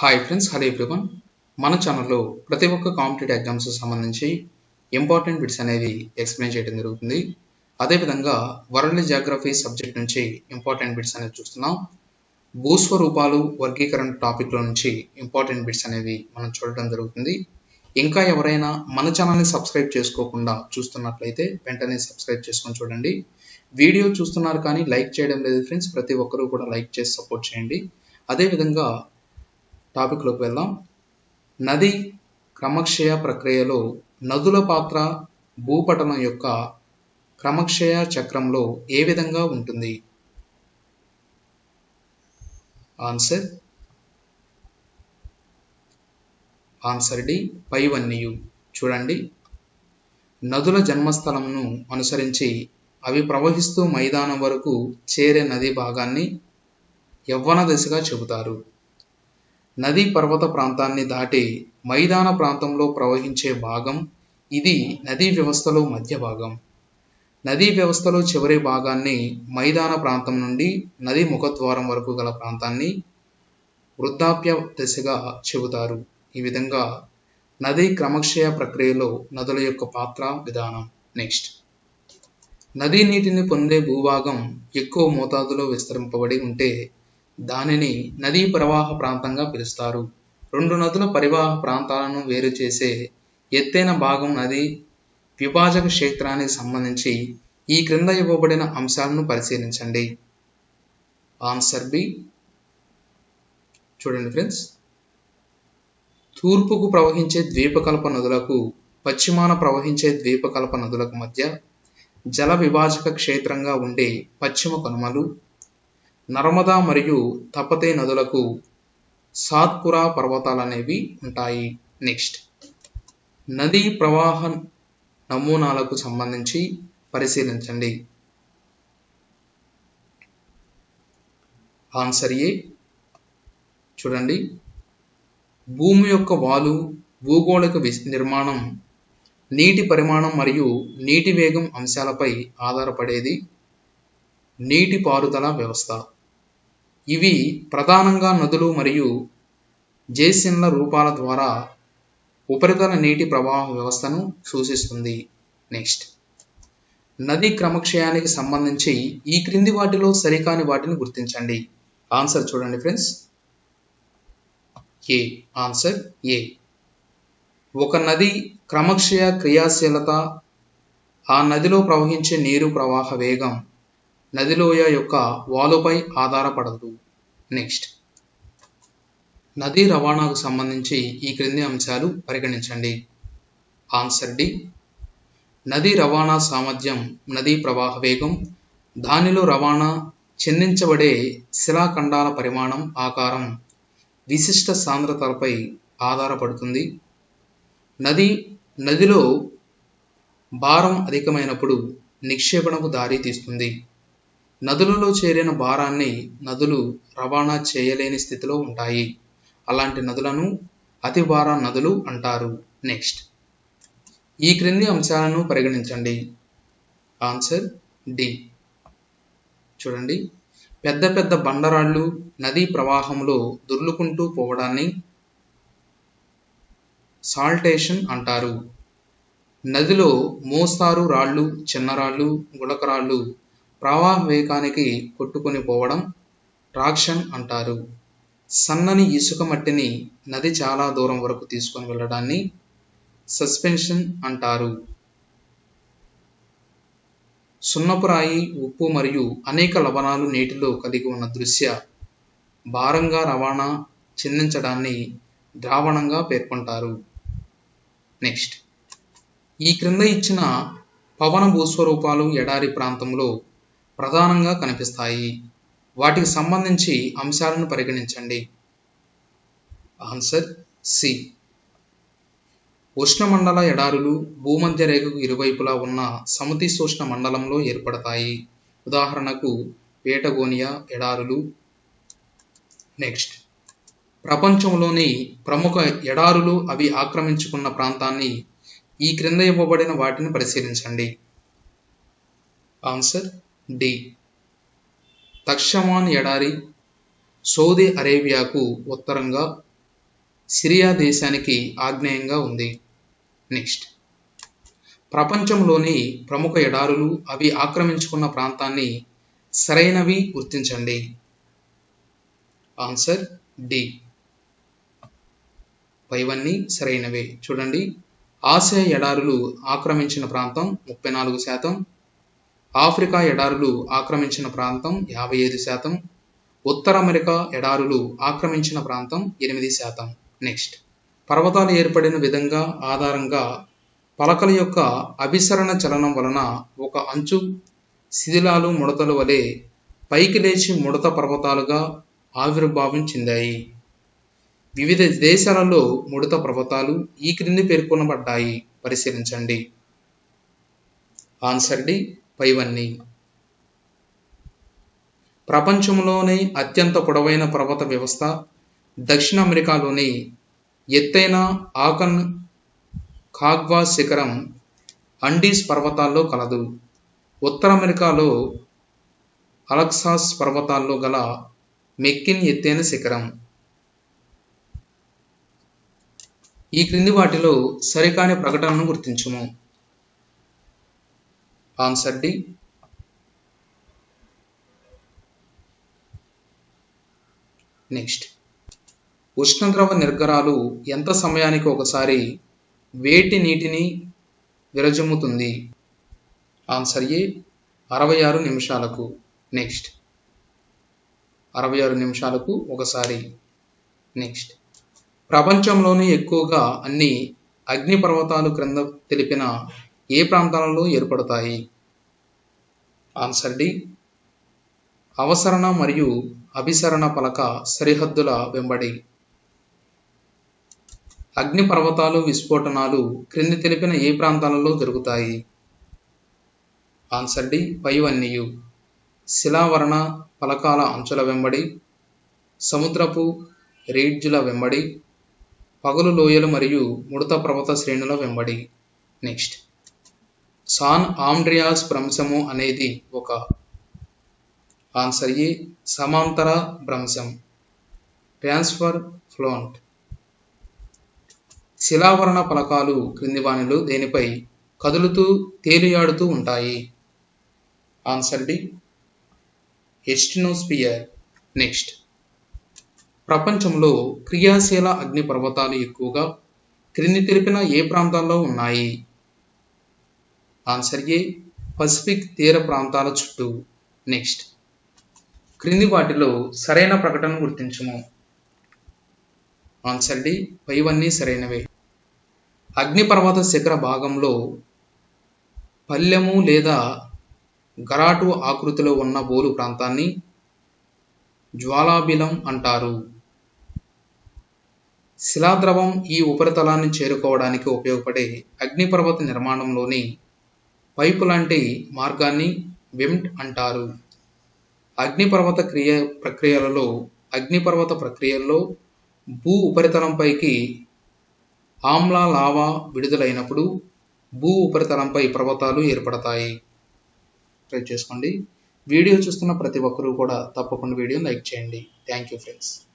Hi friends hello everyone మన ఛానల్లో ప్రతి ఒక్క కాంపిటేటివ్ ఎగ్జామ్స్ సంబంధించి ఇంపార్టెంట్ బిట్స్ అనేవి ఎక్స్ప్లెయిన్ చేయడం జరుగుతుంది. అదేవిధంగా వరల్డ్ జాగ్రఫీ సబ్జెక్ట్ నుంచి ఇంపార్టెంట్ బిట్స్ అనేవి చూస్తున్నాం. భూస్వరూపాలు వర్గీకరణ టాపిక్లో నుంచి ఇంపార్టెంట్ బిట్స్ అనేవి మనం చూడడం జరుగుతుంది. ఇంకా ఎవరైనా మన ఛానల్ని సబ్స్క్రైబ్ చేసుకోకుండా చూస్తున్నట్లయితే వెంటనే సబ్స్క్రైబ్ చేసుకొని చూడండి. వీడియో చూస్తున్నారు కానీ లైక్ చేయడం లేదు ఫ్రెండ్స్ ప్రతి ఒక్కరూ కూడా లైక్ చేసి సపోర్ట్ చేయండి. అదేవిధంగా టాపిక్లోకి వెళ్దాం. నది క్రమక్షయ ప్రక్రియలో నదుల పాత్ర భూపటలం యొక్క క్రమక్షయ చక్రంలో ఏ విధంగా ఉంటుంది? ఆన్సర్? ఆన్సర్ డి పైవన్నీయు. చూడండి. నదుల జన్మస్థలంను అనుసరించి అవి ప్రవహిస్తూ మైదానం వరకు చేరే నది భాగాన్ని యవ్వన దశగా చెబుతారు. నదీ పర్వత ప్రాంతాన్ని దాటి మైదాన ప్రాంతంలో ప్రవహించే భాగం ఇది నదీ వ్యవస్థలో మధ్య భాగం. నదీ వ్యవస్థలో చివరి భాగాన్ని మైదాన ప్రాంతం నుండి నది ముఖద్వారం వరకు గల ప్రాంతాన్ని వృద్ధాప్య దశగా చెబుతారు. ఈ విధంగా నదీ క్రమక్షయ ప్రక్రియలో నదుల యొక్క పాత్ర విధానం. నెక్స్ట్. నదీ నీటిని పొందే భూభాగం ఎక్కువ మోతాదులో విస్తరింపబడి ఉంటే దానిని నదీ ప్రవాహ ప్రాంతంగా పిలుస్తారు. రెండు నదుల పరివాహ ప్రాంతాలను వేరు చేసే ఎత్తైన భాగం నది విభాజక క్షేత్రానికి సంబంధించి ఈ క్రింద ఇవ్వబడిన అంశాలను పరిశీలించండి. ఆన్సర్ బి చూడండి ఫ్రెండ్స్ తూర్పుకు ప్రవహించే ద్వీపకల్ప నదులకు పశ్చిమాన ప్రవహించే ద్వీపకల్ప నదులకు మధ్య జల విభాజక క్షేత్రంగా ఉండే పశ్చిమ కనుమలు నర్మదా మరియు తపతే నదులకు సాత్పురా పర్వతాలు అనేవి ఉంటాయి. నెక్స్ట్. నదీ ప్రవాహ నమూనాలకు సంబంధించి పరిశీలించండి. Answer A? చూడండి. భూమి యొక్క వాలు భూగోళిక నిర్మాణం నీటి పరిమాణం మరియు నీటి వేగం అంశాలపై ఆధారపడేది నీటి పారుదల వ్యవస్థ. ఇవి ప్రధానంగా నదులు మరియు జేసిన్ల రూపాల ద్వారా ఉపరితల నీటి ప్రవాహ వ్యవస్థను సూచిస్తుంది. నెక్స్ట్ నది క్రమక్షయానికి సంబంధించి ఈ క్రింది వాటిలో సరికాని వాటిని గుర్తించండి. ఆన్సర్ చూడండి ఫ్రెండ్స్ ఏ ఆన్సర్ ఏ ఒక నది క్రమక్షయ క్రియాశీలత ఆ నదిలో ప్రవహించే నీరు ప్రవాహ వేగం నదిలోయ యొక్క వాలుపై ఆధారపడదు. నెక్స్ట్. నదీ రవాణాకు సంబంధించి ఈ క్రింది అంశాలు పరిగణించండి. Answer D. నదీ రవాణా సామర్థ్యం నదీ ప్రవాహ వేగం దానిలో రవాణా చెందించబడే శిలాఖండాల పరిమాణం ఆకారం విశిష్ట సాంద్రతలపై ఆధారపడుతుంది. నది నదిలో భారం అధికమైనప్పుడు నిక్షేపణకు దారి తీస్తుంది నదులలో చేరిన భారాన్ని నదులు రవాణా చేయలేని స్థితిలో ఉంటాయి. అలాంటి నదులను అతిభార నదులు అంటారు. నెక్స్ట్ ఈ క్రింది అంశాలను పరిగణించండి. ఆన్సర్ డి చూడండి. పెద్ద పెద్ద బండరాళ్ళు నదీ ప్రవాహంలో దొర్లుకుంటూ పోవడాన్ని సాల్టేషన్ అంటారు. నదిలో మోస్తారు రాళ్ళు చిన్నరాళ్ళు గులకరాళ్ళు ప్రవాహ వేగానికి కొట్టుకొని పోవడం ట్రాక్షన్ అంటారు. సన్నని ఇసుక మట్టిని నది చాలా దూరం వరకు తీసుకొని వెళ్ళడాన్ని సస్పెన్షన్ అంటారు. సున్నపురాయి ఉప్పు మరియు అనేక లవణాలు నీటిలో కలిగి ఉన్న దృశ్య భారంగా రవాణా చెందించడాన్ని ద్రావణంగా పేర్కొంటారు. నెక్స్ట్. ఈ క్రింద ఇచ్చిన పవన భూస్వరూపాలు ఎడారి ప్రాంతంలో ప్రధానంగా కనిపిస్తాయి. వాటికి సంబంధించి అంశాలను పరిగణించండి. Answer C. ఉష్ణమండల ఎడారులు భూమధ్య రేఖకు ఇరువైపులా ఉన్న సమతీశోష్ణ మండలంలో ఏర్పడతాయి. ఉదాహరణకు పేటగోనియా ఎడారులు. నెక్స్ట్. ప్రపంచంలోని ప్రముఖ ఎడారులు అవి ఆక్రమించుకున్న ప్రాంతాన్ని ఈ క్రింద ఇవ్వబడిన వాటిని పరిశీలించండి. ఆన్సర్ డి తక్షమాన్ ఎడారి సౌదీ అరేబియాకు ఉత్తరంగా సిరియా దేశానికి ఆగ్నేయంగా ఉంది. నెక్స్ట్. ప్రపంచంలోని ప్రముఖ ఎడారులు అవి ఆక్రమించుకున్న ప్రాంతాన్ని సరైనవి గుర్తించండి. Answer D. పైవన్నీ సరైనవే. చూడండి. ఆసియా ఎడారులు ఆక్రమించిన ప్రాంతం ముప్పై నాలుగు శాతం ఆఫ్రికా ఎడారులు ఆక్రమించిన ప్రాంతం యాభై ఐదు శాతం ఉత్తర అమెరికా ఎడారులు ఆక్రమించిన ప్రాంతం ఎనిమిది శాతం. నెక్స్ట్. పర్వతాలు ఏర్పడిన విధంగా ఆధారంగా పలకల యొక్క అభిసరణ చలనం వలన ఒక అంచు శిథిలాలు ముడతల వలె పైకి లేచి ముడత పర్వతాలుగా ఆవిర్భావం చెందాయి. వివిధ దేశాలలో ముడత పర్వతాలు ఈ క్రింది పేర్కొనబడ్డాయి. పరిశీలించండి. Answer D. పైవన్నీ. ప్రపంచంలోనే అత్యంత పొడవైన పర్వత వ్యవస్థ. దక్షిణ అమెరికాలోని ఎత్తైన ఆకన్ కాగ్వా శిఖరం అండీస్ పర్వతాల్లో కలదు. ఉత్తర అమెరికాలో అలక్సాస్ పర్వతాల్లో గల మెక్కిన్ ఎత్తైన శిఖరం. ఈ క్రింది వాటిలో సరికాని ప్రకటనను గుర్తించుము. Answer D. నెక్స్ట్. ఉష్ణద్రవ నిర్గరాలు ఎంత సమయానికి ఒకసారి వేటి నీటిని విరజమ్ముతుంది ఆన్సర్ ఏ అరవై ఆరు నిమిషాలకు. నెక్స్ట్. అరవై ఆరు నిమిషాలకు ఒకసారి. నెక్స్ట్. ప్రపంచంలోనే ఎక్కువగా అన్ని అగ్నిపర్వతాలు క్రింద తెలిపిన ఏ ప్రాంతాలలో ఏర్పడతాయి? Answer D. అవసరణ మరియు అభిసరణ పలక సరిహద్దుల వెంబడి. అగ్నిపర్వతాలు విస్ఫోటనాలు క్రింది తెలిపిన ఏ ప్రాంతాలలో జరుగుతాయి? Answer D. పైవన్నీయు. శిలావరణ పలకాల అంచుల వెంబడి సముద్రపు రేడ్జుల వెంబడి పగులు లోయలు మరియు ముడత పర్వత శ్రేణుల వెంబడి. నెక్స్ట్. సాన్ ఆండ్రియాస్ భ్రంశము అనేది ఒక ఆన్సర్ ఏ సమాంతర భ్రంశం. ట్రాన్స్ఫర్ ఫ్లోంట్ శిలావరణ పలకాలు క్రింది వానిలో దేనిపై కదులుతూ తేలియాడుతూ ఉంటాయి? ఆన్సర్ డి ఎస్టినోస్పియర్ నెక్స్ట్ ప్రపంచంలో క్రియాశీల అగ్ని పర్వతాలు ఎక్కువగా క్రింది తెలిపిన ఏ ప్రాంతాల్లో ఉన్నాయి? ఆన్సర్ ఏ పసిఫిక్ తీర ప్రాంతాల చుట్టూ. నెక్స్ట్. క్రింది వాటిలో సరైన ప్రకటన గుర్తించము. ఆన్సర్ డి పైవన్నీ సరైనవే. అగ్నిపర్వత శిఖర భాగంలో పల్లెము లేదా గరాటు ఆకృతిలో ఉన్న బోలు ప్రాంతాన్ని జ్వాలాబిలం అంటారు. శిలాద్రవం ఈ ఉపరితలాన్ని చేరుకోవడానికి ఉపయోగపడే అగ్నిపర్వత నిర్మాణంలోని పైపు లాంటి మార్గాన్ని విమ్ట్ అంటారు. అగ్నిపర్వత క్రియ ప్రక్రియలలో అగ్నిపర్వత ప్రక్రియల్లో భూ ఉపరితలంపైకి ఆమ్ల లావా విడుదలైనప్పుడు భూ ఉపరితలంపై పర్వతాలు ఏర్పడతాయి. ట్రై చేసుకోండి. వీడియో చూస్తున్న ప్రతి ఒక్కరూ కూడా తప్పకుండా వీడియో లైక్ చేయండి. Thank you friends